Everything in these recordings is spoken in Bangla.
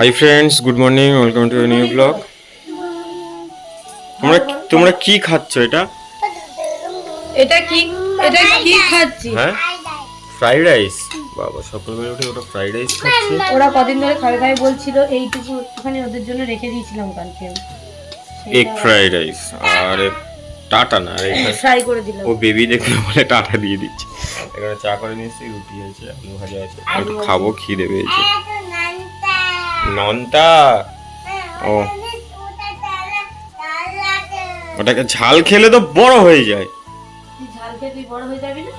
Hi friends good morning welcome to new blog তোমরা তোমরা কি খাচ্ছ এটা? এটা কি এটা কি খাচ্ছি? হ্যাঁ? ফ্রাইড রাইস বাবা সকালবেলা উঠে ওটা ফ্রাইড রাইস খাচ্ছে। ওরা কদিন ধরে খাবে খাবে বলছিল এইটুকু একটুখানি ওদের জন্য রেখে দিয়েছিলাম কালকে। এগ ফ্রাইড রাইস আর টাটা না আর ফ্রাই করে দিলাম। ও বেবি দেখলে বলে টাটা দিয়ে দিচ্ছে। এখানে চা করে নিয়েছি রুটি আছে আলু ভাজা আছে। একটু খাব খিদে পেয়েছে। নন্তা? ও। ওটাকে ঝাল খেলে তো বড় হয়ে যায়। ঝাল খেয়ে তুই বড় হয়ে যাবি না?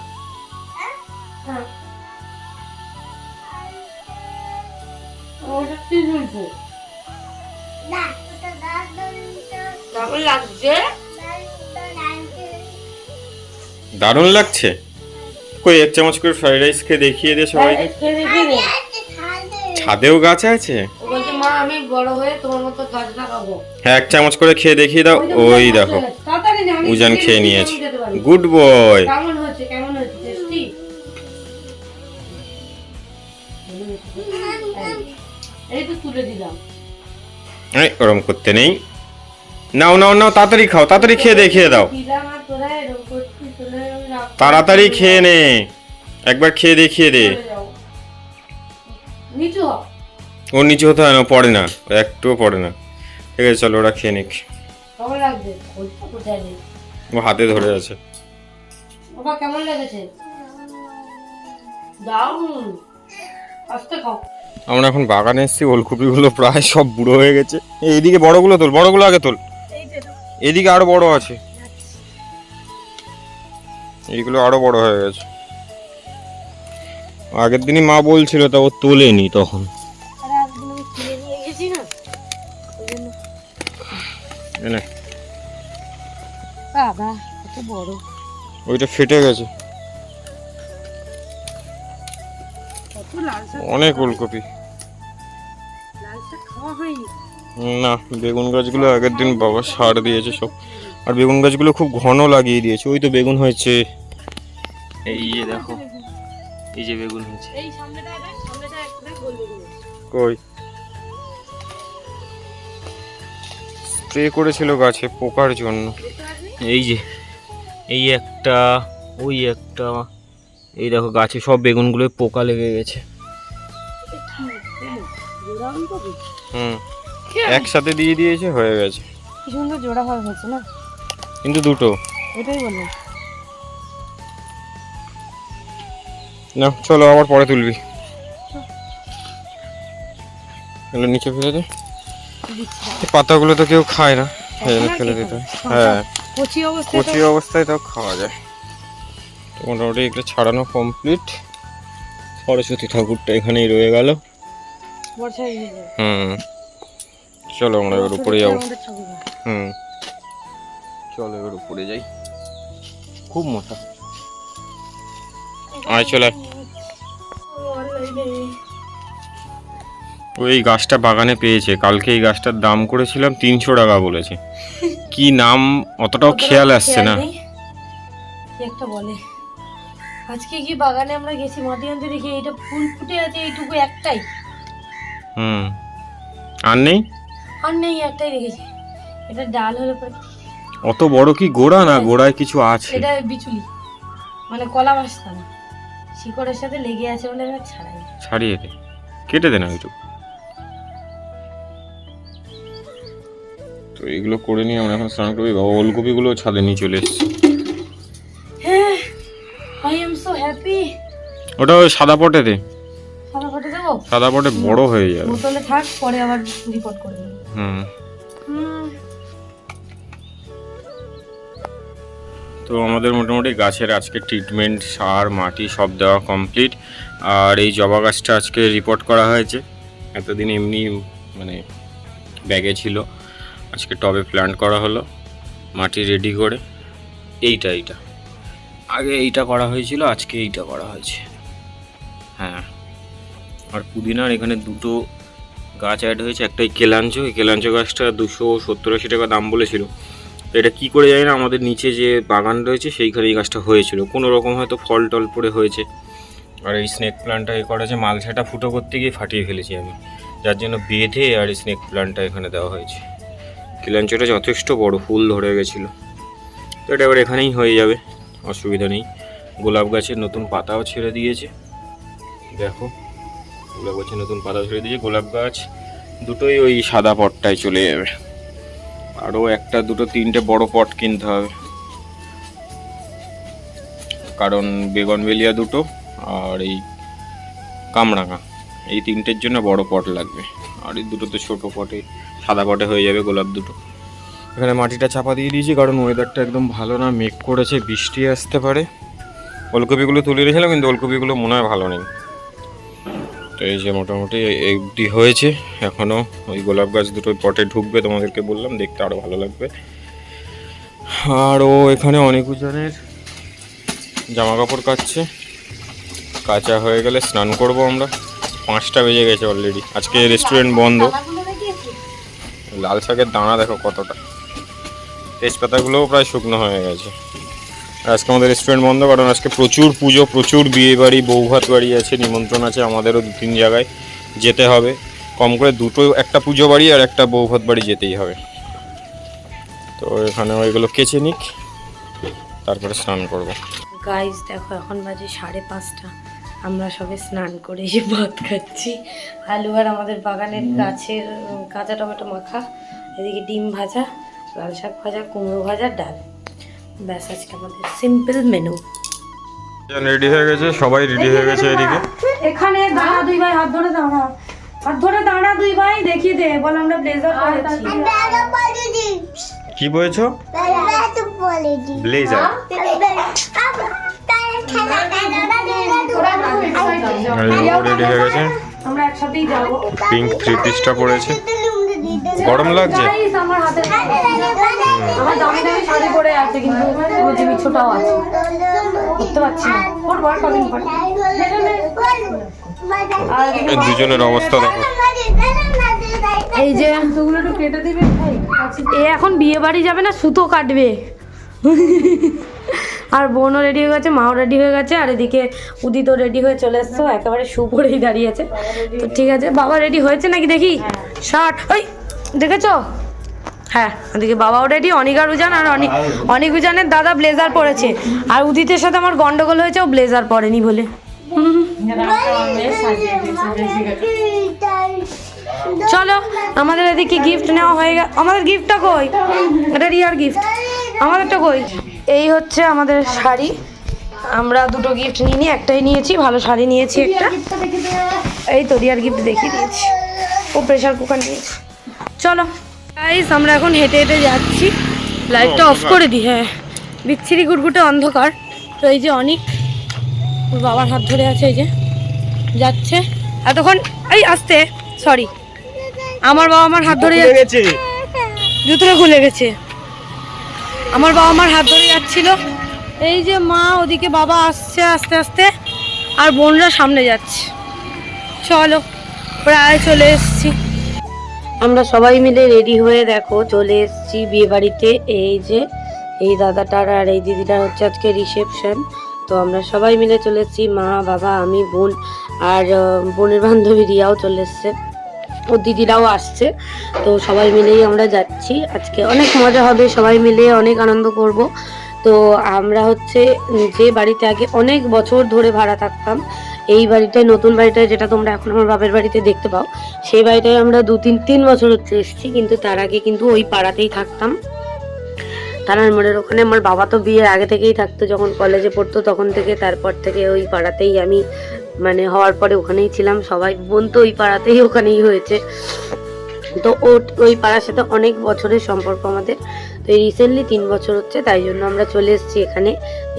দারুণ লাগছে। কই এক চামচ করে ফ্রাইড রাইস খেয়ে দেখিয়ে দে সবাইকে। ছাদেও গাছ আছে? মা আমি বড় হয়ে তোমার মতো লাগাবো হ্যাঁ এক চামচ করে খেয়ে দেখিয়ে দাও। ওই দেখো তাড়াতাড়ি উজান খেয়ে নিয়েছে। গুড বয় কেমন হচ্ছে কেমন হচ্ছে টেস্টি এই তো তুলে দিলাম। এই ওরম করতে নেই। নাও নাও নাও তাড়াতাড়ি খাও তাড়াতাড়ি খেয়ে দেখিয়ে দাও। তাড়াতাড়ি খেয়ে নে। একবার খেয়ে দেখিয়ে দে। নিচু হ। ওর নিচে হতে হয় না পড়ে না একটুও পড়ে না। ঠিক আছে চলো ওরা খেয়ে নিক। ও হাতে ধরে আছে। কেমন লেগেছে? দারুণ আস্তে খাও। আমরা এখন বাগানে এসেছি ওলকপিগুলো প্রায় সব বুড়ো হয়ে গেছে। এই এইদিকে বড়গুলো তোল বড়গুলো আগে তোল। এদিকে আরও বড় আছে। এইগুলো আরও বড় হয়ে গেছে। আগের দিনই মা বলছিল তা ও তোলেনি তখন। এই নে, বাবা কত বড়। ওইটা ফেটে গেছে। অনেক ওলকপি। না বেগুন গাছগুলো আগের দিন বাবা সার দিয়েছে সব। আর বেগুন গাছগুলো খুব ঘন লাগিয়ে দিয়েছে। ওই তো বেগুন হয়েছে। এই যে দেখো এই যে বেগুন হয়েছে। কই? স্প্রে করেছিল গাছে পোকার জন্য। এই যে এই একটা ওই একটা এই দেখো গাছে সব বেগুনগুলো পোকা লেগে গেছে। হুম একসাথে দিয়ে দিয়েছে হয়ে গেছে। কি সুন্দর জোড়া হয়েছে না? কিন্তু দুটো। বললাম না চলো আবার পরে তুলবি। নিচে ফেলে দে। পাতাগুলো তো কেউ খায় না জন্য ফেলে দিতে হ্যাঁ। কচি অবস্থায় কচি অবস্থায় তাও খাওয়া যায়। মোটামুটি এগুলো ছাড়ানো কমপ্লিট সরস্বতী ঠাকুরটা এখানেই রয়ে গেল। হুম চলো আমরা এবার উপরে যাব। হুম চলো এবার উপরে যাই। খুব মোটা আয় চলে ওই গাছটা বাগানে পেয়েছে। কালকে এই গাছটার দাম করেছিলাম তিনশো টাকা বলেছে। কি নাম? অতটাও খেয়াল আসছে না। একটা বলে? আজকে কি বাগানে আমরা গেছি? মাটি আনতে দেখি এটা ফুল ফুটে আছে এইটুকু একটাই। হুম। আর নেই? আর নেই একটাই রেখেছি। এটা ডাল হলে পরে অত বড় কি গোড়া না গোড়ায় কিছু আছে? এটা বিচুলি। মানে কলা বাসতাম শিকড়ের সাথে লেগে আছে বলে আমি ছাড়াই। ছাড়িয়ে দে। কেটে দে না একটু এগুলো করে নিয়ে আমরা এখন স্নান করবি। বাবা ওলকপিগুলো ছাদে নিয়ে চলে এসছে। হ্যাঁ আই এম সো হ্যাপি ওটা ওই সাদা পটে দে। সাদা ফটো দেবো? সাদা পটে বড় হয়ে যাবে। বোতলে থাক পরে আবার রিপোর্ট করে হুম। হুম। তো আমাদের মোটামুটি গাছের আজকে ট্রিটমেন্ট সার মাটি সব দেওয়া কমপ্লিট আর এই জবা গাছটা আজকে রিপোর্ট করা হয়েছে। এতদিন এমনি মানে ব্যাগে ছিল। আজকে টবে প্ল্যান্ট করা হলো, মাটি রেডি করে। এইটা এইটা। আগে এইটা করা হয়েছিল, আজকে এইটা করা হয়েছে। হ্যাঁ। আর পুদিনার এখানে দুটো গাছ অ্যাড হয়েছে, একটাই কেলাঞ্চো এই কেলাঞ্চো গাছটা দুশো সত্তর আশি টাকা দাম বলেছিল। এটা কী করে জানি না, আমাদের নিচে যে বাগান রয়েছে, সেইখানে এই গাছটা হয়েছিল। কোনো রকম হয়তো ফল টল পড়ে হয়েছে। আর এই স্নেক প্লান্টটা এ করেছে মালসাটা ফুটো করতে গিয়ে ফাটিয়ে ফেলেছি আমি। যার জন্য বেঁধে আর স্নেক প্ল্যান্টটা এখানে দেওয়া হয়েছে। কিলাঞ্চটা যথেষ্ট বড়, ফুল ধরে গেছিল। তো এটা এবার এখানেই হয়ে যাবে, অসুবিধা নেই। গোলাপ গাছের নতুন পাতাও ছেড়ে দিয়েছে। দেখো, গোলাপ গাছের নতুন পাতাও ছেড়ে দিয়েছে। গোলাপ গাছ দুটোই ওই সাদা পটটায় চলে যাবে। আরও একটা, দুটো, তিনটে বড় পট কিনতে হবে। কারণ বেগনবেলিয়া দুটো আর এই কামরাঙা। এই তিনটের জন্য বড় পট লাগবে। আর এই দুটো তো ছোটো পটে সাদা পটে হয়ে যাবে গোলাপ দুটো। এখানে মাটিটা চাপা দিয়ে দিয়েছি কারণ ওয়েদারটা একদম ভালো না মেঘ করেছে বৃষ্টি আসতে পারে। ওলকপিগুলো তুলে রেখেছিলাম কিন্তু ওলকপিগুলো মনে হয় ভালো নেই। তো এই যে মোটামুটি এই অবধি হয়েছে এখনও ওই গোলাপ গাছ দুটো পটে ঢুকবে তোমাদেরকে বললাম দেখতে আরও ভালো লাগবে। আর ও এখানে অনেক উজানের জামা কাপড় কাচ্ছে। কাঁচা হয়ে গেলে স্নান করব আমরা। পাঁচটা বেজে গেছে অলরেডি আজকে রেস্টুরেন্ট বন্ধ। লাল শাকের দানা দেখো কতটা। তেজপাতাগুলোও প্রায় শুকনো হয়ে গেছে। আজকে আমাদের রেস্টুরেন্ট বন্ধ, কারণ আজকে প্রচুর পুজো, প্রচুর বিয়ে বাড়ি, বৌভাত বাড়ি আছে, নিমন্ত্রণ আছে আমাদেরও দু তিন জায়গায় যেতে হবে। কম করে দুটো একটা পুজো বাড়ি আর একটা বৌভাত বাড়ি যেতেই হবে। তো এখানে ওইগুলো কেচে নিক, তারপরে স্নান করব। গাইজ দেখো, এখন বাজে সাড়ে পাঁচটা। আমরা সবে স্নান করে এসে ভাত খাচ্ছি। আলু আর আমাদের বাগানের গাছের কাঁচা টমেটো মাখা এদিকে ডিম ভাজা লাল শাক ভাজা কুমড়ো ভাজা ডাল। ব্যাস আজকে আমাদের সিম্পল মেনু রেডি হয়ে গেছে সবাই রেডি হয়ে গেছে এদিকে। এখানে দাঁড়া দুই ভাই হাত ধরে দাঁড়া। হাত ধরে দাঁড়া দুই ভাই দেখিয়ে দে। বল আমরা ব্লেজার পরেছি। কি বলেছ? ব্লেজার রেডি হয়ে গেছে। আমরা একসাথেই যাব। পিঙ্ক থ্রি পিসটা পরেছে গরম লাগছে? আমার হাতে আমার দামি দামি শাড়ি পরে আছে কিন্তু রোজে মিছোটাও আছে। করতে পারছি না। ওর বর কদিন পর? এই দুজনের অবস্থা দেখো। এই যে কেটে দিবে এ এখন বিয়ে বাড়ি যাবে না সুতো কাটবে। আর বোনও রেডি হয়ে গেছে, মাও রেডি হয়ে গেছে, আর এদিকে উদিতও রেডি হয়ে চলে এসছো একেবারে শু পরেই দাঁড়িয়ে আছে। তো ঠিক আছে, বাবা রেডি হয়েছে নাকি দেখি? শার্ট ওই, দেখেছ? হ্যাঁ ওদিকে বাবাও রেডি অনিক আর উজান আর অনি অনিক উজানের দাদা ব্লেজার পরেছে। আর উদিতের সাথে আমার গন্ডগোল হয়েছে, ও ব্লেজার পরেনি বলে। চলো, আমাদের এদিকে গিফট নেওয়া হয়ে গেল। আমাদের গিফটটা কই? এটা রিয়ার গিফট আমাদেরটা কই? এই হচ্ছে আমাদের শাড়ি। আমরা দুটো গিফট নিয়ে নিই একটাই নিয়েছি ভালো শাড়ি নিয়েছি একটা। এই তো দিয়ার গিফট দেখিয়ে দিয়েছি। ও প্রেশার কুকার নিয়েছি। চলো। গাইস আমরা এখন হেঁটে হেঁটে যাচ্ছি। লাইটটা অফ করে দিই হ্যাঁ। বিচ্ছিরি গুটগুটে অন্ধকার। তো এই যে অনেক ওর বাবার হাত ধরে আছে এই যে যাচ্ছে। এতক্ষণ এই আসতে সরি আমার বাবা আমার হাত ধরে যাচ্ছে। জুতোটা খুলে গেছে। আমার বাবা আমার হাত ধরে যাচ্ছিল। এই যে মা, ওদিকে বাবা আসছে আস্তে আস্তে, আর বোনরা সামনে যাচ্ছে। চলো, প্রায় চলে এসেছি। আমরা সবাই মিলে রেডি হয়ে দেখো, চলে এসেছি বিয়ে বাড়িতে এই যে, এই দাদাটার আর এই দিদিটার হচ্ছে আজকে রিসেপশন। তো আমরা সবাই মিলে চলে মা, বাবা, আমি, বোন, আর বোনের বান্ধবী রিয়াও চলে এসছে। ও দিদিরাও আসছে। তো সবাই মিলেই আমরা যাচ্ছি। আজকে অনেক মজা হবে, সবাই মিলে অনেক আনন্দ করব। তো আমরা হচ্ছে যে বাড়িতে আগে অনেক বছর ধরে ভাড়া থাকতাম, এই বাড়িটায়, নতুন বাড়িটায়, যেটা তোমরা এখন আমার বাপের বাড়িতে দেখতে পাও, সেই বাড়িটায় আমরা দু তিন তিন বছর হচ্ছে এসেছি, কিন্তু তার আগে কিন্তু ওই পাড়াতেই থাকতাম। থানার মোড়ের ওখানে আমার বাবা তো বিয়ের আগে থেকেই থাকতো, যখন কলেজে পড়তো তখন থেকে, তারপর থেকে ওই পাড়াতেই আমি মানে হওয়ার পরে ওখানেই ছিলাম। সবাই বোন তো ওই পাড়াতেই ওখানেই হয়েছে। তো ও ওই পাড়ার সাথে অনেক বছরের সম্পর্ক আমাদের। তো এই রিসেন্টলি তিন বছর হচ্ছে, তাই জন্য আমরা চলে এসেছি এখানে।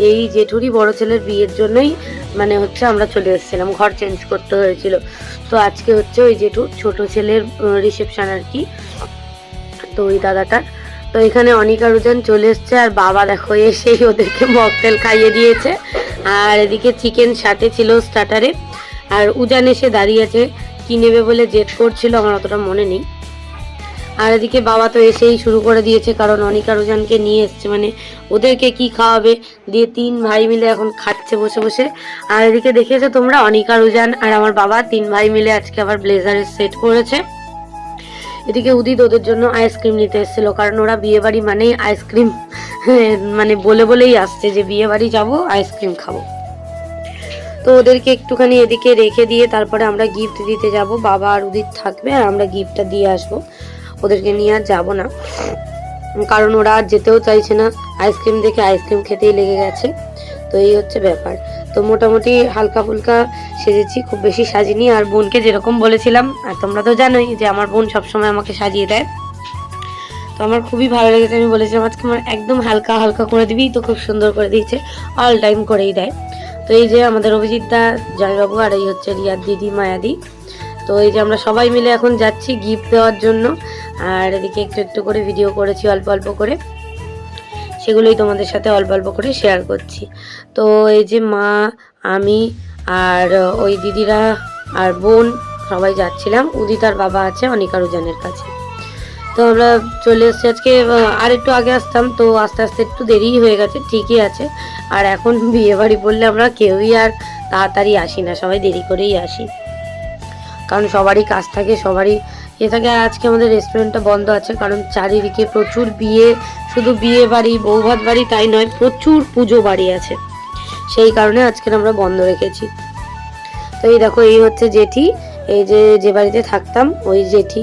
এই জেঠুরি বড় ছেলের বিয়ের জন্যই মানে হচ্ছে আমরা চলে এসেছিলাম। ঘর চেঞ্জ করতে হয়েছিল। তো আজকে হচ্ছে ওই জেঠুর ছোট ছেলের রিসেপশান আর কি। তো ওই দাদাটার। তো এখানে অনিকা রুজান চলে এসছে আর বাবা দেখো এসেই ওদেরকে মকটেল খাইয়ে দিয়েছে। আর এদিকে চিকেন সাথে ছিল স্টার্টারে। আর উজান এসে দাঁড়িয়ে আছে, কি নেবে বলে জেদ করছিল আমার অতটা মনে নেই। আর এদিকে বাবা তো এসেই শুরু করে দিয়েছে, কারণ অনিকা রোজানকে নিয়ে এসছে মানে ওদেরকে কি খাওয়াবে? দিয়ে তিন ভাই মিলে এখন খাচ্ছে বসে বসে। আর এদিকে দেখেছ তোমরা অনিকা রোজান আর আমার বাবা, তিন ভাই মিলে আজকে আবার ব্লেজারের সেট করেছে। এদিকে উদিত ওদের জন্য আইসক্রিম নিতে এসেছিল, কারণ ওরা বিয়ে বাড়ি মানেই আইসক্রিম মানে বলে বলেই আসছে যে বিয়ে বাড়ি যাব আইসক্রিম খাব। তো ওদেরকে একটুখানি এদিকে রেখে দিয়ে তারপরে আমরা গিফট দিতে যাব, বাবা আর উদিত থাকবে আর আমরা গিফটটা দিয়ে আসব। ওদেরকে নিয়ে আর যাব না, কারণ ওরা আর যেতেও চাইছে না। আইসক্রিম দেখে আইসক্রিম খেতেই লেগে গেছে। তো এই হচ্ছে ব্যাপার। তো মোটামুটি হালকা ফুলকা সেজেছি, খুব বেশি সাজিনি। আর বোনকে যেরকম বলেছিলাম, আর তোমরা তো জানোই যে আমার বোন সবসময় আমাকে সাজিয়ে দেয়। তো আমার খুবই ভালো লেগেছে, আমি বলেছিলাম, আজকে আমার একদম হালকা হালকা করে দিবি, তো খুব সুন্দর করে দিয়েছে অল টাইম করেই দেয়। তো এই যে আমাদের অভিজিৎ দা, জয়বাবু, আর এই হচ্ছে রিয়ার দিদি, মায়াদি। তো এই যে আমরা সবাই মিলে এখন যাচ্ছি গিফট দেওয়ার জন্য। আর এদিকে একটু একটু করে ভিডিও করেছি, অল্প অল্প করে। সেগুলোই তোমাদের সাথে অল্প অল্প করে শেয়ার করছি। তো এই যে মা, আমি আর ওই দিদিরা আর বোন সবাই যাচ্ছিলাম। উদিত আর বাবা আছে অনিকা রুজানের কাছে। তো আমরা চলে এসেছি আজকে আর একটু আগে আসতাম, তো আস্তে আস্তে একটু দেরিই হয়ে গেছে, ঠিকই আছে। আর এখন বিয়ে বাড়ি বললে আমরা কেউই আর তাড়াতাড়ি আসি না, সবাই দেরি করেই আসি। কারণ সবারই কাজ থাকে, সবারই এ থাকে আজকে আমাদের রেস্টুরেন্টটা বন্ধ আছে, কারণ চারিদিকে প্রচুর বিয়ে, শুধু বিয়ে বাড়ি, বৌভাত বাড়ি তাই নয়, প্রচুর পুজো বাড়ি আছে। সেই কারণে আজকে আমরা বন্ধ রেখেছি। তো এই দেখো, এই হচ্ছে জেঠি, এই যে যে বাড়িতে থাকতাম, ওই জেঠি।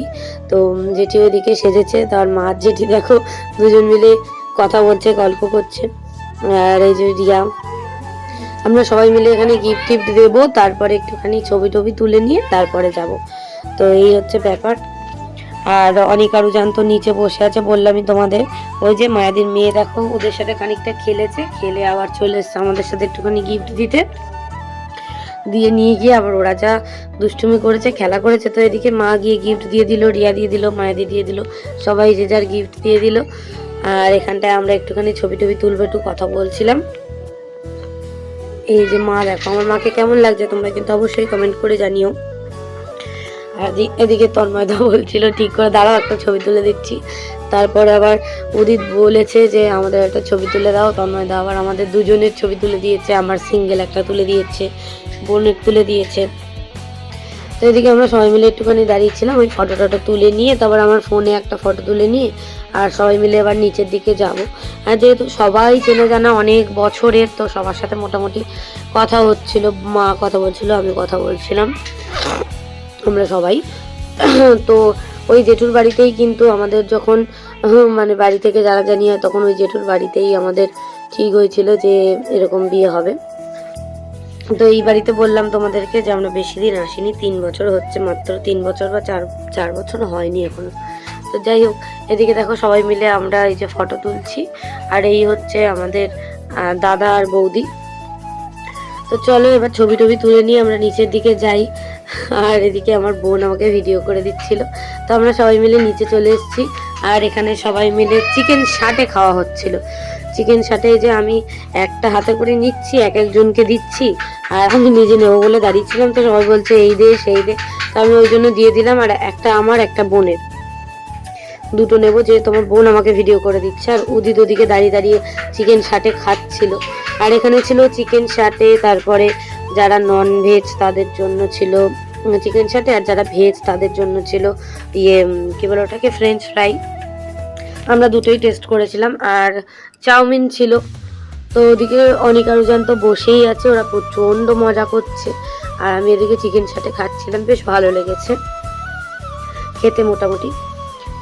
তো জেঠি ওইদিকে সেজেছে তার মা জেঠি দেখো, দুজন মিলে কথা বলছে, গল্প করছে, আর এই যে রিয়া। আমরা সবাই মিলে এখানে গিফট টিফট দেবো, তারপরে একটুখানি ছবি টবি তুলে নিয়ে তারপরে যাব। তো এই হচ্ছে ব্যাপার। আর অনিকা রুজান তো নিচে বসে আছে বললামই তোমাদের, ওই যে মায়াদির মেয়ে দেখো, ওদের সাথে খানিকটা খেলেছে, খেলে আবার চলে এসছে আমাদের সাথে একটুখানি গিফট দিতে। দিয়ে নিয়ে গিয়ে আবার ওরা যা দুষ্টুমি করেছে, খেলা করেছে, তো এদিকে মা গিয়ে গিফট দিয়ে দিল, রিয়া দিয়ে দিল, মায়াদি দিয়ে দিল, সবাই যে যার গিফট দিয়ে দিল। আর এখানটায় আমরা একটুখানি ছবি টবি তুলবো, একটু কথা বলছিলাম। এই যে মা দেখো, আমার মাকে কেমন লাগছে তোমরা কিন্তু অবশ্যই কমেন্ট করে জানিও। এদিকে তন্ময়দা বলছিল, ঠিক করে দাঁড়াও, একটা ছবি তুলে দিচ্ছি। তারপরে আবার উদিত বলেছে যে, আমাদের একটা ছবি তুলে দাও। তন্ময়দা আবার আমাদের দুজনের ছবি তুলে দিয়েছে, আমার সিঙ্গেল একটা তুলে দিয়েছে, বোনের তুলে দিয়েছে। তো এদিকে আমরা সবাই মিলে একটুখানি দাঁড়িয়েছিলাম, ওই ফটো টটো তুলে নিয়ে, তারপর আমার ফোনে একটা ফটো তুলে নিয়ে, আর সবাই মিলে এবার নিচের দিকে যাব। আর যেহেতু সবাই চেনা জানা অনেক বছরের, তো সবার সাথে মোটামুটি কথা হচ্ছিল, মা কথা বলছিল, আমি কথা বলছিলাম। আমরা সবাই। তো ওই জেঠুর বাড়িতেই কিন্তু আমাদের যখন মানে বাড়ি থেকে যারা জানি হয়, তখন ওই জেঠুর বাড়িতেই আমাদের ঠিক হয়েছিল যে এরকম বিয়ে হবে। তো এই বাড়িতে বললাম তোমাদেরকে যে আমরা বেশি দিন আসিনি, তিন বছর হচ্ছে মাত্র, তিন বছর বা চার চার বছর হয়নি এখনও। তো যাই হোক, এদিকে দেখো সবাই মিলে আমরা এই যে ফটো তুলছি, আর এই হচ্ছে আমাদের দাদা আর বৌদি। তো চলো এবার ছবি টবি তুলে নিয়ে আমরা নিচের দিকে যাই। আর এদিকে আমার বোন আমাকে ভিডিও করে দিচ্ছিল। তো আমরা সবাই মিলে নিচে চলে এসেছি। আর এখানে সবাই মিলে চিকেন শাটে খাওয়া হচ্ছিল। চিকেন শাটে যে আমি একটা হাতে করে নিচ্ছি, এক একজনকে দিচ্ছি, আর আমি নিজে নেব বলে দাঁড়িয়েছিলাম। তো সবাই বলছে, এই দে, সেই দে। তো আমি ওই জন্য দিয়ে দিলাম, আর একটা আমার, একটা বোনের। দুটো নেব যে তোমার বোন আমাকে ভিডিও করে দিচ্ছে। আর উদিত ওদিকে দাঁড়িয়ে দাঁড়িয়ে চিকেন শাটে খাচ্ছিল। আর এখানে ছিল চিকেন শাটে তারপরে যারা নন ভেজ তাদের জন্য ছিল চিকেন শাটে আর যারা ভেজ তাদের জন্য ছিল ইয়ে কি বলে ওটাকে ফ্রেঞ্চ ফ্রাই আমরা দুটোই টেস্ট করেছিলাম আর চাউমিন ছিল। তো ওদিকে অনিকা রুজান তো বসেই আছে, ওরা প্রচণ্ড মজা করছে। আর আমি এদিকে চিকেন সাথে খাচ্ছিলাম, বেশ ভালো লেগেছে। খেতে মোটামুটি।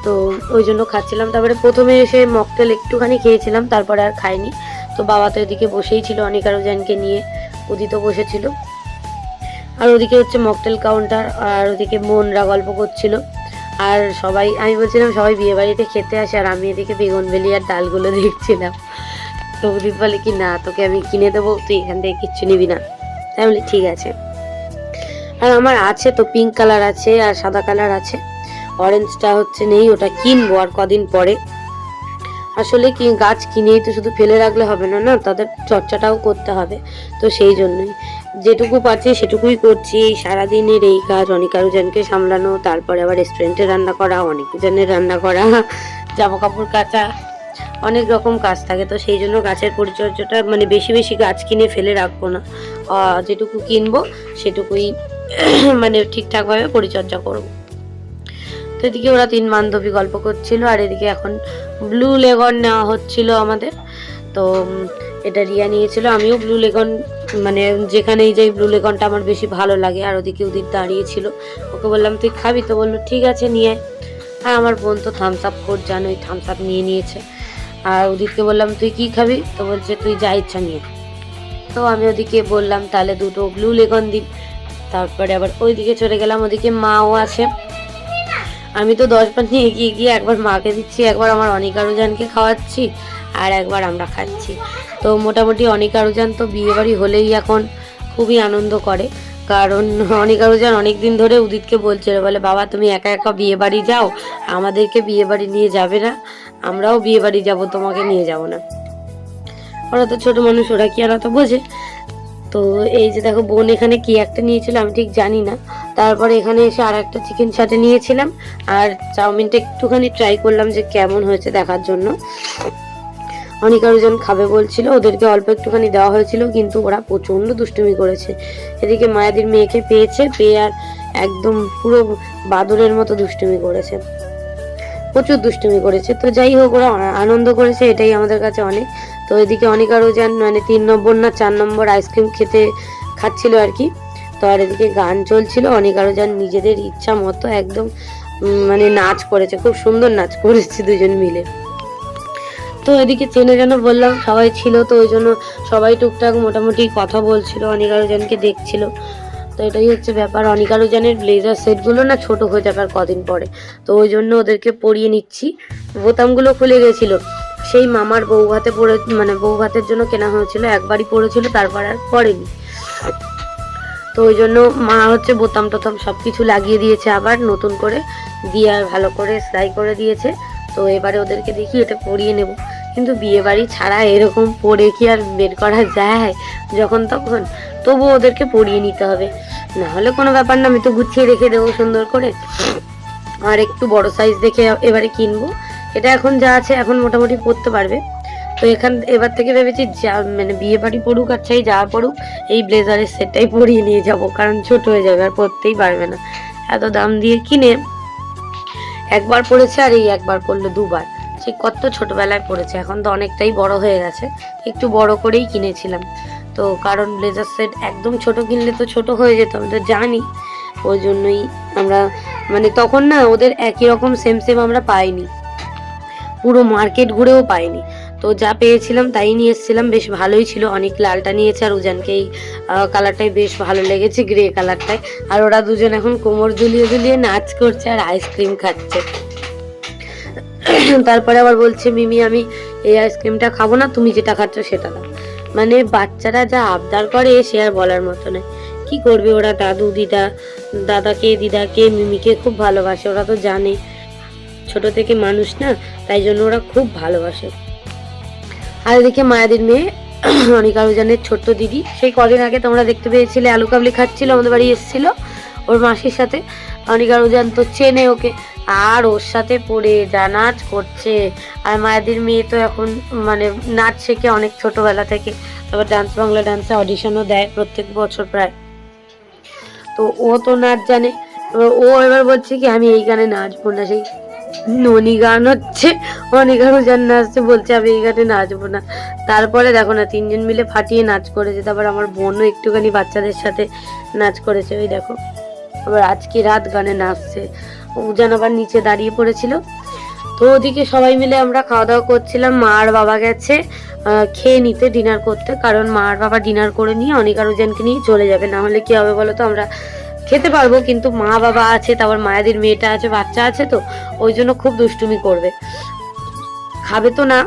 তো ওই জন্য খাচ্ছিলাম। তারপরে প্রথমে এসে মকটেল একটুখানি খেয়েছিলাম, তারপরে আর খাইনি। তো বাবা তো এদিকে বসেই ছিল অনিকা রুজানকে নিয়ে। উদিত বসেছিল। আর ওদিকে হচ্ছে মকটেল কাউন্টার আর ওদিকে মনরা গল্প করছিল। আর সবাই, আমি বলছিলাম, সবাই বিয়ে বাড়িতে খেতে আসে, আর আমি এদিকে বেগুন বেলি আর ডালগুলো দেখছিলাম। তো উদিত বলে কি, না, তোকে আমি কিনে দেবো, তুই এখান থেকে কিচ্ছু নিবি না। তাই বলি, ঠিক আছে। আর আমার আছে তো পিঙ্ক কালার আছে আর সাদা কালার আছে। অরেঞ্জটা হচ্ছে নেই, ওটা কিনবো আর কদিন পরে। আসলে কি, গাছ কিনেই তো শুধু ফেলে রাখলে হবে না না? তাদের চর্চাটাও করতে হবে। তো সেই জন্যই। যেটুকু পারছি সেটুকুই করছি। সারাদিনের এই কাজ, অনেক আরোজনকে সামলানো, তারপরে আবার রেস্টুরেন্টে রান্না করা, অনেক জনের রান্না করা জামা কাপড় কাচা, অনেক রকম কাজ থাকে। তো সেই জন্য গাছের পরিচর্যাটা মানে বেশি বেশি গাছ কিনে ফেলে রাখব না। যেটুকু কিনবো, সেটুকুই মানে ঠিকঠাকভাবে পরিচর্যা করব। তো এদিকে ওরা তিন বান্ধবী গল্প করছিল, আর এদিকে এখন ব্লু লেগন নেওয়া হচ্ছিল আমাদের। তো এটা রিয়া নিয়েছিল। আমিও ব্লু লেগন মানে যেখানেই যাই ব্লু লেগনটা আমার বেশি ভালো লাগে, আর ওদিকে উদিত দাঁড়িয়েছিল ওকে বললাম, তুই খাবি? তো বলল, ঠিক আছে, নিয়ে। আর আমার বোন তো থামস আপ কোড জানোই থামস আপ নিয়ে নিয়েছে। আর উদিতকে বললাম, তুই কি খাবি? তো বলছে, তুই যা ইচ্ছা নিয়ে। তো আমি ওদিকে বললাম, তাহলে দুটো ব্লু লেগন দিন তারপরে আবার ওইদিকে চলে গেলাম, ওদিকে মাও আছে। আমি তো দশ বার নিয়ে এগিয়ে গিয়ে একবার মাকে দিচ্ছি, একবার আমার অনেক আরোজানকে খাওয়াচ্ছি। আর একবার আমরা খাচ্ছি। তো মোটামুটি অনেক আরোজান তো বিয়েবাড়ি হলেই এখন খুবই আনন্দ করে। কারণ অনেক আরোজান অনেক দিন ধরে উদিতকে বলছিল বলে, বাবা, তুমি একা একা বিয়ে বাড়ি যাও, আমাদেরকে বিয়ে বাড়ি নিয়ে যাবে না। আমরাও বিয়ে বাড়ি যাব, তোমাকে নিয়ে যাব না। ওরা তো ছোট মানুষ, ওরা কি আর অত বোঝে? তো এই যে দেখো, বোন এখানে কি একটা নিয়েছিল আমি ঠিক জানি না। তারপরে এখানে এসে আর একটা চিকেন চাটে নিয়েছিলাম। আর চাউমিনটা একটুখানি ট্রাই করলাম যে কেমন হয়েছে দেখার জন্য। অনেক আরোজন খাবে বলছিল, ওদেরকে অল্প একটুখানি দেওয়া হয়েছিল, কিন্তু ওরা প্রচণ্ড দুষ্টুমি করেছে। এদিকে মায়াদির মেয়েকে পেয়েছে, পেয়ে আর একদম পুরো বাদরের মতো দুষ্টুমি করেছে। প্রচুর দুষ্টুমি করেছে। তো যাই হোক, ওরা আনন্দ করেছে, এটাই আমাদের কাছে অনেক। তো এদিকে অনেক আরও যান মানে তিন নম্বর না চার নম্বর আইসক্রিম খেতে খাচ্ছিল আর কি। তো আর এদিকে গান চলছিল, অনেক আরও যান নিজেদের ইচ্ছা মতো একদম মানে নাচ করেছে, খুব সুন্দর নাচ করেছে দুজন মিলে। তো এদিকে চেনে যেন বললাম, সবাই ছিল তো, ওই জন্য সবাই টুকটাক মোটামুটি কথা বলছিল, অনেক আরও জনকে দেখছিল। তো এটাই হচ্ছে ব্যাপার, অনেক আরও জনের ব্লেজার সেটগুলো না ছোট হয়ে যাবে আর কদিন পরে। তো ওই জন্য ওদেরকে পরিয়ে নিচ্ছি। বোতামগুলো খুলে গেছিল। সেই মামার বউ ভাতে পরে মানে বউ ভাতের জন্য কেনা হয়েছিল, একবারই পড়েছিল তারপর আর পড়েনি তো ওই জন্য মা হচ্ছে বোতাম টোতাম সব কিছু লাগিয়ে দিয়েছে আবার, নতুন করে দিয়ে ভালো করে সেলাই করে দিয়েছে। তো এবারে ওদেরকে দেখি, এটা পরিয়ে নেব। কিন্তু বিয়ে বাড়ি ছাড়া এরকম পরে কি আর বের করা যায় যখন তখন? তবু ওদেরকে পরিয়ে নিতে হবে। না হলে কোনো ব্যাপার না, আমি তো গুছিয়ে রেখে দেবো সুন্দর করে। আর একটু বড় সাইজ দেখে এবারে কিনবো। এটা এখন যা আছে এখন মোটামুটি পরতে পারবে। তো এখান, এবার থেকে ভেবেছি যা মানে বিয়ে বাড়ি পড়ুক আর চাই যা পড়ুক, এই ব্লেজারের সেটটাই পরিয়ে নিয়ে যাব, কারণ ছোট হয়ে যাবে আর পরতেই পারবে না। এত দাম দিয়ে কিনে একবার পড়েছে আর এই একবার পড়ল দুবার। সে কত ছোটবেলায় পড়েছে, এখন তো অনেকটাই বড় হয়ে গেছে, একটু বড় করেই কিনেছিলাম। তো কারণ ব্লেজার সেট একদম ছোট কিনলে তো ছোট হয়ে যেত, আমি তো জানি। ওই জন্যই আমরা মানে তখন না ওদের একই রকম সেম সেম আমরা পাইনি। পুরো মার্কেট ঘুরেও পাইনি। তো যা পেয়েছিলাম তাই নিয়ে এসেছিলাম, বেশ ভালোই ছিল, অনেক লালটা নিয়েছে, আর উজানকে এই কালারটাই বেশ ভালো লেগেছে গ্রে কালারটাই আর ওরা দুজন এখন কোমর ঝুলিয়ে ঝুলিয়ে নাচ করছে আর আইসক্রিম খাচ্ছে। তারপরে আবার বলছে, মিমি, আমি এই আইসক্রিমটা খাব না, তুমি যেটা খাচ্ছ সেটা দাও। মানে বাচ্চারা যা আবদার করে, সে আর বলার মতো নয়। কি করবে ওরা? দাদু, দিদা দাদাকে দিদাকে মিমিকে খুব ভালোবাসে, ওরা তো জানে। ছোট থেকে মানুষ না, তাই জন্য ওরা খুব ভালোবাসে। আর এদিকে মায়াদের মেয়ে, অনেক আরোজনের ছোট্ট দিদি, সেই কদিন আগে তোমরা দেখতে পেয়েছিলে, আলু কাবলি খাচ্ছিল, আমাদের বাড়ি এসেছিল, ওর মাসির সাথে। অনেক আরোজান তো চেনে ওকে। আর ওর সাথে পড়ে যা নাচ করছে। আর মায়াদির মেয়ে তো এখন মানে নাচ শেখে অনেক ছোটবেলা থেকে। আবার ডান্স বাংলা ডান্সে অডিশনও দেয় প্রত্যেক বছর প্রায়। তো ও তো নাচ জানে। এবার ও এবার বলছে কি, আমি এই গানে নাচবো না। সেই ননি গান হচ্ছে অনেক আরও যান নাচছে, বলছে, আমি এই গানে নাচবো না। তারপরে দেখো না, তিনজন মিলে ফাটিয়ে নাচ করেছে। তারপর আমার বোনও একটুখানি বাচ্চাদের সাথে নাচ করেছে। ওই দেখো, আবার আজকে রাত গানে নাচছে। উজান আবার নিচে দাঁড়িয়ে পড়েছিল। তো ওদিকে সবাই মিলে আমরা খাওয়া দাওয়া করছিলাম। মা আর বাবা গেছে খেয়ে নিতে ডিনার করতে। কারণ মা আর বাবা ডিনার করে নিয়ে অনেক আরও জনকে নিয়ে চলে যাবে। না হলে কি হবে বলো তো আমরা খেতে পারব। কিন্তু মা বাবা আছে, তারপর মায়াদের মেয়েটা আছে, বাচ্চা আছে তো, ওই জন্য খুব দুষ্টুমি করবে। খাবে তো না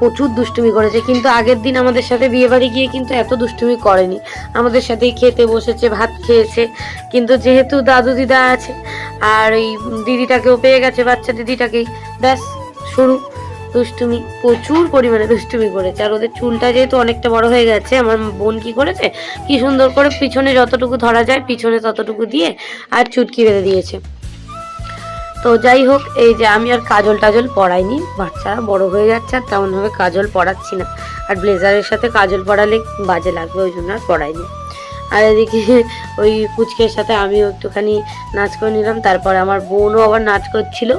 প্রচুর দুষ্টুমি করেছে, কিন্তু আগের দিন আমাদের সাথে বিয়ে বাড়ি গিয়ে কিন্তু এত দুষ্টুমি করেনি। আমাদের সাথেই খেতে বসেছে, ভাত খেয়েছে, কিন্তু যেহেতু দাদু দিদা আছে, আর ওই দিদিটাকেও পেয়ে গেছে, বাচ্চা দিদিটাকেই, ব্যাস, শুরু। দুষ্টুমি, প্রচুর পরিমাণে দুষ্টুমি করেছে, আর ওদের চুলটা যেহেতু অনেকটা বড় হয়ে গেছে, আমার বোন কি করেছে, কি সুন্দর করে পিছনে যতটুকু ধরা যায়, পিছনে ততটুকু দিয়ে আর চুটকি বেঁধে দিয়েছে। তো যাই হোক, এই যে আমি আর কাজল টাজল পরাইনি বাচ্চারা বড় হয়ে যাচ্ছে আর তেমনভাবে কাজল পরাচ্ছি না। আর ব্লেজারের সাথে কাজল পরালে বাজে লাগবে, ওই জন্য আর পরাইনি আর এদিকে ওই কুচকের সাথে আমিও একটুখানি নাচ করে নিলাম, তারপরে আমার বোনও আবার নাচ করছিল।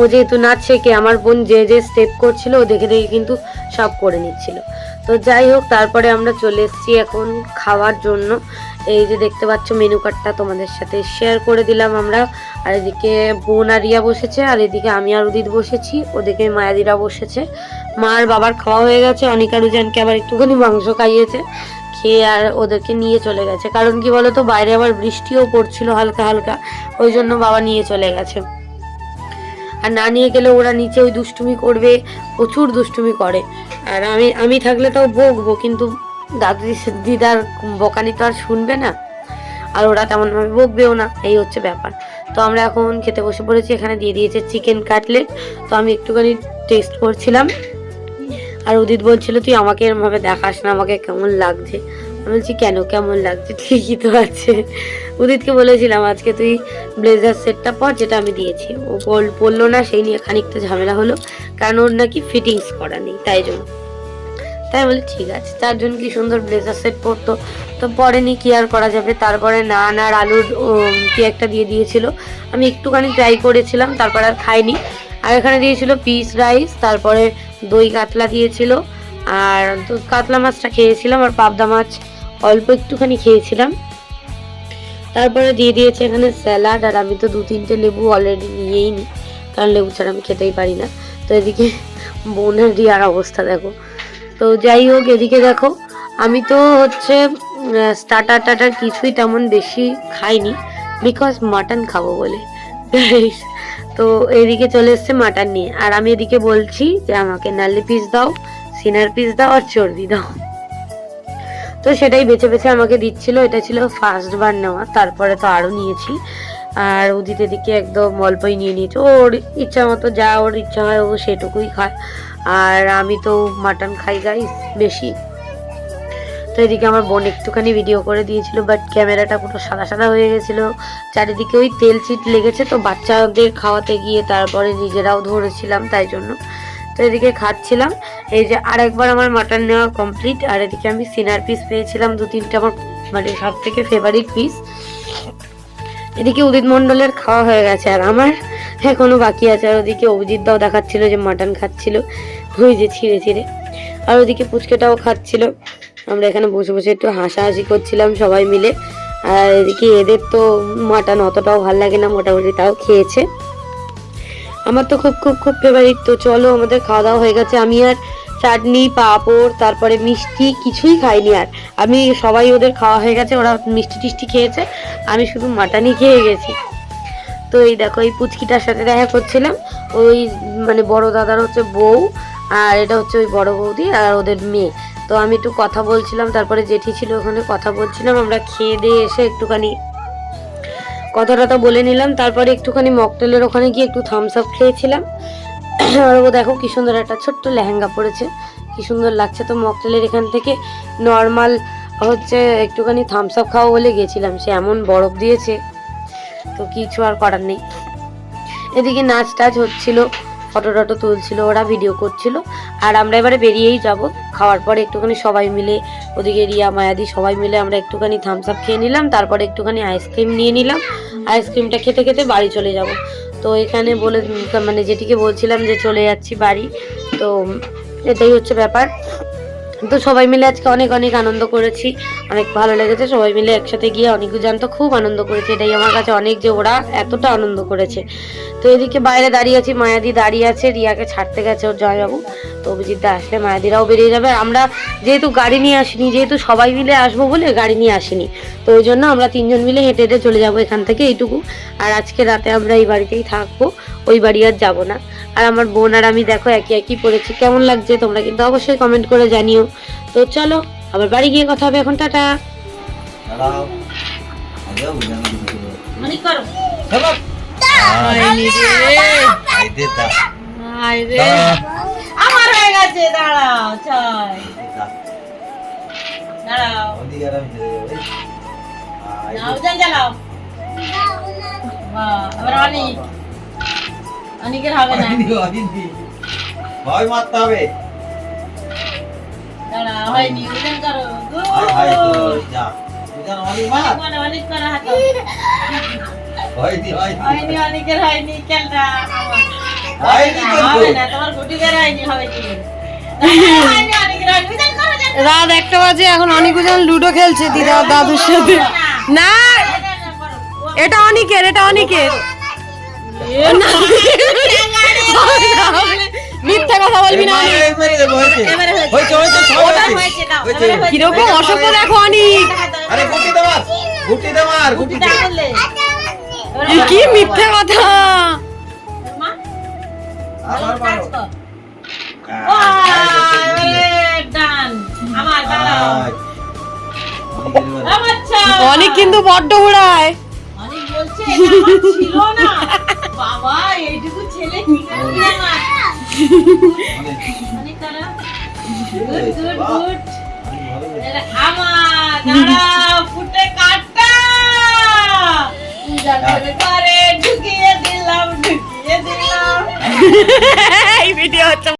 ও যেহেতু নাচ শেখে আমার বোন যে যে স্টেপ করছিল, ও দেখে দেখে কিন্তু সব করে নিচ্ছিল। তো যাই হোক, তারপরে আমরা চলে এসেছি এখন খাওয়ার জন্য। এই যে দেখতে পাচ্ছ মেনু কার্ডটা তোমাদের সাথে শেয়ার করে দিলাম আমরা। আর এদিকে বোন আর রিয়া বসেছে, আর এদিকে আমি আর উদিত বসেছি, ওদিকে মায়াদিরা বসেছে। মা আর বাবার খাওয়া হয়ে গেছে, অনিকা রুজানকে আবার একটুখানি মাংস খাইয়েছে, খেয়ে আর ওদেরকে নিয়ে চলে গেছে। কারণ কি বলতো, বাইরে আবার বৃষ্টিও পড়ছিল হালকা হালকা, ওই জন্য বাবা নিয়ে চলে গেছে। আর না নিয়ে গেলে ওরা নিচে ওই দুষ্টুমি করবে, প্রচুর দুষ্টুমি করে। আর আমি আমি থাকলে তাও বকবো, কিন্তু দাদু দিদার বকানি তো আর শুনবে না, আর ওরা তেমনভাবে বকবেও না, এই হচ্ছে ব্যাপার। তো আমরা এখন খেতে বসে পড়েছি, এখানে দিয়ে দিয়েছে চিকেন কাটলেট তো আমি একটুখানি টেস্ট করছিলাম। আর উদিত বলছিল, তুই আমাকে এরমভাবে দেখাস না, আমাকে কেমন লাগছে? আমি বলছি, কেন? কেমন লাগছে? ঠিকই তো আছে। উদিতকে বলেছিলাম, আজকে তুই ব্লেজার সেটটা পর যেটা আমি দিয়েছি। ও বলল না, সেই নিয়ে খানিকটা ঝামেলা হলো, কারণ ওর নাকি ফিটিংস করা নেই, তাই জন্য। তাই বলি, ঠিক আছে। তার জন্য কি সুন্দর ব্লেজার সেট পরতো। তো পরে পরেনি, কি আর করা যাবে? তারপরে নান আর আলুর কি একটা দিয়ে দিয়েছিল। আমি একটুখানি ট্রাই করেছিলাম, তারপর আর খাইনি। আর এখানে দিয়েছিল পিস রাইস তারপরে দই কাতলা দিয়েছিল। আর কাতলা মাছটা খেয়েছিলাম, আর পাবদা মাছ অল্প একটুখানি খেয়েছিলাম। তারপরে দিয়ে দিয়েছে এখানে স্যালাড, আর আমি তো দু তিনটে লেবু অলরেডি নিয়েই নিই কারণ লেবু ছাড়া আমি খেতেই পারি না। তো এদিকে বোনের রিয়ার অবস্থা, দেখো। তো যাই হোক, এদিকে দেখো, আমি তো হচ্ছে স্টার্টার টাটার কিছুই তেমন বেশি খাইনি বিকজ মাটন খাব বলে। তো এদিকে চলে এসছে মাটন নিয়ে। আর আমি এদিকে বলছি যে, আমাকে নালি পিস দাও, সিনার পিস দাও, আর চর্বি দাও। তো সেটাই বেছে বেছে আমাকে দিচ্ছিল, এটা ছিল ফার্স্ট বার নেওয়া, তারপরে তো আরও নিয়েছি। আর উদিত এদিকে একদম অল্পই নিয়ে নিয়েছে। ওর ইচ্ছা মতো যা ওর ইচ্ছা হয় ও সেটুকুই খায়। আর আমি তো মাটন খাই গাই বেশি। তো এদিকে আমার বোন একটুখানি ভিডিও করে দিয়েছিল বাট ক্যামেরাটা পুরো সাদা সাদা হয়ে গেছিল। চারিদিকে ওই তেল চিট লেগেছে তো বাচ্চাদের খাওয়াতে গিয়ে তারপরে নিজেরাও ধরেছিলাম তাই জন্য। তো এদিকে খাচ্ছিলাম। এই যে আরেকবার আমার মাটন নেওয়া কমপ্লিট আর এদিকে আমি সিনার পিস পেয়েছিলাম দু তিনটে আমার মানে সব থেকে ফেভারিট পিস এদিকে উদিত মণ্ডলের খাওয়া হয়ে গেছে, আর আমার এখনও বাকি আছে, আর ওদিকে অভিজিৎ দাও দেখাচ্ছিল যে মাটন খাচ্ছিল, ওই যে ছিঁড়ে ছিঁড়ে। আর ওদিকে পুচকেটাও খাচ্ছিল। আমরা এখানে বসে বসে একটু হাসাহাসি করছিলাম সবাই মিলে। আর এদিকে এদের তো মাটন অতটাও ভালো লাগে না, মোটামুটি তাও খেয়েছে। আমার তো খুব খুব খুব ফেভারিট তো চলো, আমাদের খাওয়া দাওয়া হয়ে গেছে। আমি আর চাটনি, পাঁপড়, তারপরে মিষ্টি কিছুই খাইনি আর। আমি সবাই ওদের খাওয়া হয়ে গেছে, ওরা মিষ্টি টিষ্টি খেয়েছে, আমি শুধু মাটনই খেয়ে গেছি। তো এই দেখো, এই পুচকিটার সাথে দেখা করছিলাম, ওই মানে বড় দাদার হচ্ছে বউ, আর এটা হচ্ছে ওই বড় বৌদি আর ওদের মেয়ে। তো আমি একটু কথা বলছিলাম, তারপরে জেঠি ছিল ওখানে, কথা বলছিলাম, আমরা খেয়ে দিয়ে এসে একটুখানি কথা টথা বলে নিলাম, তারপরে একটুখানি মকটেলের ওখানে গিয়ে একটু থামস আপ খেয়েছিলাম। ও দেখো কি সুন্দর একটা ছোট্ট লেহেঙ্গা পরেছে। কি সুন্দর লাগছে তো মকটেলের এখান থেকে। নর্মাল হচ্ছে একটুখানি থামস আপ খাওয়া বলে গেছিলাম। সে এমন বরফ দিয়েছে। তো কিছু আর করার নেই। এদিকে নাচ টাচ হচ্ছিল, ফটো টটো তুলছিল, ওরা ভিডিও করছিল। আর আমরা এবারে বেরিয়েই যাব। খাওয়ার পরে একটুখানি সবাই মিলে, ওদিকে রিয়া, মায়াদি সবাই মিলে আমরা একটুখানি থামস আপ খেয়ে নিলাম। তারপরে একটুখানি আইসক্রিম নিয়ে নিলাম। আইসক্রিমটা খেতে খেতে বাড়ি চলে যাব। তো এখানে বলে মানে যেটিকে বলছিলাম যে চলে যাচ্ছি বাড়ি তো এটাই হচ্ছে ব্যাপার। তো সবাই মিলে আজকে অনেক অনেক আনন্দ করেছি, অনেক ভালো লেগেছে। সবাই মিলে একসাথে গিয়ে অনেক জান তো খুব আনন্দ করেছে, এটাই আমার কাছে অনেক যে ওরা এতটা আনন্দ করেছে। তো এদিকে বাইরে দাঁড়িয়ে আছি, মায়াদি দাঁড়িয়ে আছে, রিয়াকে ছাড়তে গেছে ওর জয়বাবু। তো অভিজিৎদা আসলে মায়াদিরাও বেরিয়ে যাবে। আমরা যেহেতু গাড়ি নিয়ে আসিনি, যেহেতু সবাই মিলে আসব বলে গাড়ি নিয়ে আসিনি, তো ওই জন্য আমরা তিনজন মিলে হেঁটে হেঁটে চলে যাব এখান থেকে এইটুকু। আর আজকে রাতে আমরা এই বাড়িতেই থাকব, ওই বাড়ি আর যাব না। আর আমার বোন আর আমি দেখো একই একই পড়েছি। কেমন লাগছে তোমরা কিন্তু অবশ্যই কমেন্ট করে জানিও। তো চলো আবার বাড়ি গিয়ে কথা হবে এখন টাটা। দাঁড়াও দাঁড়াও। আমার হয়ে গেছে দাঁড়াও জ্বালাও অনিক। অনিকের হবে না। হয়নি, হয়নি। ভয় মারতে হবে। দাঁড়া করো। যা। অনেক মার। অনেক করা হাত খেলটা। রাত একটা বাজে এখন অনেক জন লুডো খেলছে দিদা দাদুর সাথে। না! করো। ও, এটা অনিকের এটা অনিকের। না। মিথ্যা কথা বলবি না। কীরকম অসভ্য দেখো অনিক আরে গুটি গুটি গুটি কি মিথ্যে কথা। অনেক কিন্তু বড্ড উড়ায় অনেক বলছে ছিল না। বাবা এইটুকু ছেলে কি করে আমার অনেক। অনেক তারা গুড গুড গুড। অনেক ভালো হয়েছে। আমার দাঁড়াও ফুটে কাটা। করে করে ঢুকিয়ে দিলাম ঢুকিয়ে দিলাম। এই ভিডিও হচ্ছে